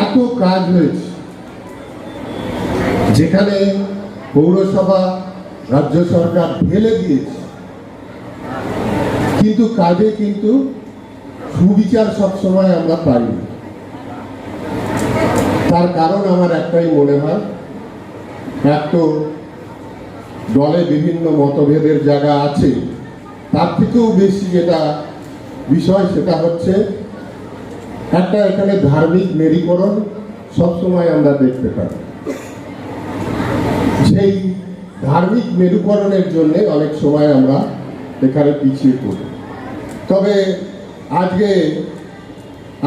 এত কাজ হয়েছে যেখানে পৌরসভা, রাজ্য সরকার ঢেলে দিয়েছে। কিন্তু কাজে কিন্তু সুবিচার সবসময় আমরা পাই তার কারণ আমার একটাই মনে হয়, এক তো দলে বিভিন্ন মতভেদের জায়গা আছে, তার থেকেও বেশি যেটা বিষয় সেটা হচ্ছে একটা এখানে ধার্মিক মেরীকরণ সবসময় আমরা দেখতে পাই। সেই ধার্মিক মেরুকরণের জন্য অনেক সময় আমরা এখানে পিছিয়ে পড়ি। তবে আজকে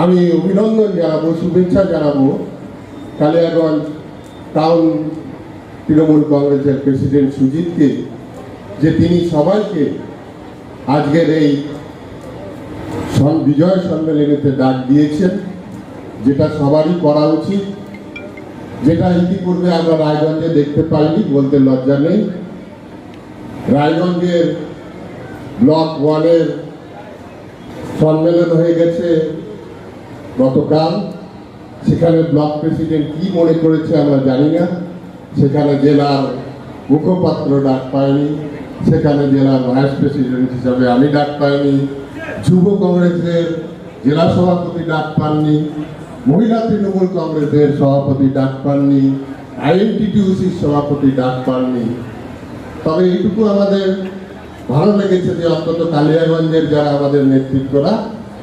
আমি অভিনন্দন জানাব, শুভেচ্ছা জানাব কালিয়াগঞ্জ টাউন তৃণমূল কংগ্রেসের প্রেসিডেন্ট সুজিতকে, যে তিনি সবাইকে আজকের এই বিজয় সম্মেলনীতে ডাক দিয়েছেন, যেটা সবারই করা উচিত। যেটা ইতিপূর্বে আমরা রায়গঞ্জে দেখতে পাইনি, বলতে লজ্জা নেই। রায়গঞ্জের ব্লক ওয়ানের সম্মেলন হয়ে গেছে গতকাল। সেখানে ব্লক প্রেসিডেন্ট কি মনে করেছে আমরা জানি না। সেখানে জেলার মুখপাত্র ডাক পায়নি। সেখানে জেলার ভাইস প্রেসিডেন্ট হিসাবে আমি ডাক পাইনি। যুব কংগ্রেসের জেলা সভাপতি ডাক পাননি, মহিলা তৃণমূল কংগ্রেসের সভাপতি ডাক পাননি, আইএনটিটিউসির সভাপতি ডাক পাননি। তবে এইটুকু আমাদের ভালো লেগেছে যে অন্তত কালিয়াগঞ্জের যারা আমাদের নেতৃত্বরা,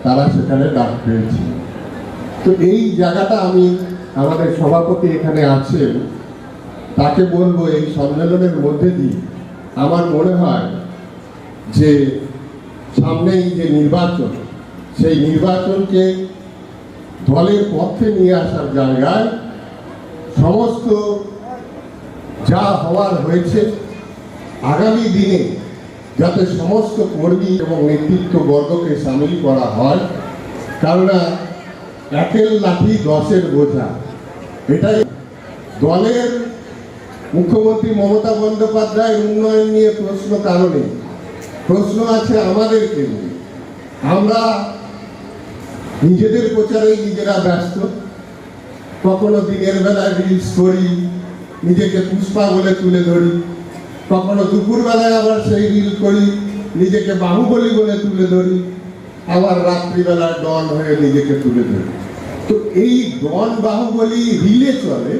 তারা সেখানে ডাক পেয়েছে। তো এই জায়গাটা আমি আমাদের সভাপতি এখানে আছেন, তাকে বলব এই সম্মেলনের মধ্যে দিয়ে, আমার মনে হয় যে সামনেই যে নির্বাচন, সেই নির্বাচনকে দলের পক্ষে নিয়ে আসার জায়গায় সমস্ত যা হওয়ার হয়েছে আগামী দিনে যাতে সমস্ত কর্মী এবং নেতৃত্ব বর্গকে সামিল করা হয়, কেননা একের লাঠি দশের বোঝা। এটাই দলের মুখ্যমন্ত্রী মমতা বন্দ্যোপাধ্যায়ের উন্নয়ন নিয়ে প্রশ্ন কারণে প্রশ্ন আছে আমাদেরকে নিয়ে। আমরা নিজেদের প্রচারেই নিজেরা ব্যস্ত। কখনো দিনের বেলায় রিলস করি, নিজেকে পুষ্পা বলে তুলে ধরি। কখনো দুপুরবেলায় আবার সেই রিল করি, নিজেকে বাহুবলী বলে তুলে ধরি। আবার রাত্রিবেলায় ডন হয়ে নিজেকে তুলে ধরি। তো এই ডন বাহুবলী রিলে চলে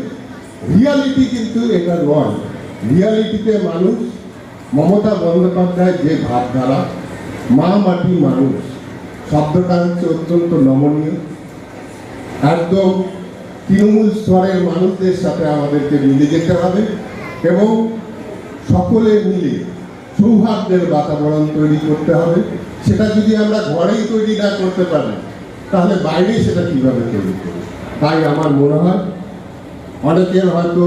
রিয়ালিটি কিন্তু এটা নয়। রিয়ালিটিতে মানুষ মমতা বন্দ্যোপাধ্যায় যে ভাবধারা, মা মাটি মানুষ, শব্দটা হচ্ছে অত্যন্ত নমনীয়। একদম তৃণমূল স্তরের মানুষদের সাথে আমাদেরকে মিলে যেতে হবে এবং সকলে মিলে সৌহার্দ্যের বাতাবরণ তৈরি করতে হবে। সেটা যদি আমরা ঘরেই তৈরি না করতে পারি, তাহলে বাইরে সেটা কীভাবে তৈরি করব? তাই আমার মনে হয়, অনেকের হয়তো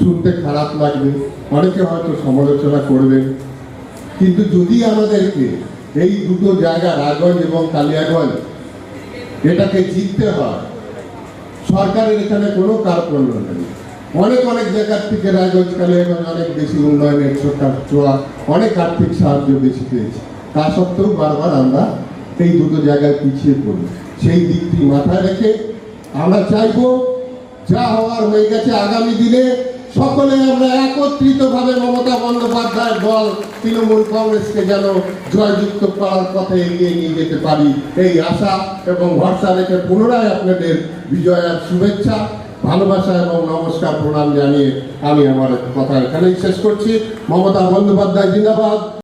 শুনতে খারাপ লাগবে, অনেকে হয়তো সমালোচনা করবেন। কিন্তু যদি আমাদেরকে এই দুটো জায়গা রাজগঞ্জ এবং কালিয়াগঞ্জ, এটাকে জিততে হয়, সরকারের এখানে কোনো কার্পণ্য নেই। অনেক অনেক জায়গার থেকে রায়গঞ্জ, কালিয়াগঞ্জ অনেক বেশি উন্নয়নের ছোটা অনেক আর্থিক সাহায্য বেশি পেয়েছে। তা সত্ত্বেও বারবার আমরা এই দুটো জায়গায় পিছিয়ে পড়ি। সেই দিকটি মাথায় রেখে আমরা চাইব, যা হওয়ার হয়ে গেছে আগামী দিনে সকলে আমরা একত্রিতভাবে মমতা বন্দ্যোপাধ্যায়ের দল তৃণমূল কংগ্রেসকে যেন জয়যুক্ত করার পথে এগিয়ে নিয়ে যেতে পারি। এই আশা এবং ভরসা রেখে পুনরায় আপনাদের বিজয়ার শুভেচ্ছা, ভালোবাসা এবং নমস্কার প্রণাম জানিয়ে আমি আমার কথা এখানেই শেষ করছি। মমতা বন্দ্যোপাধ্যায় জিন্দাবাদ।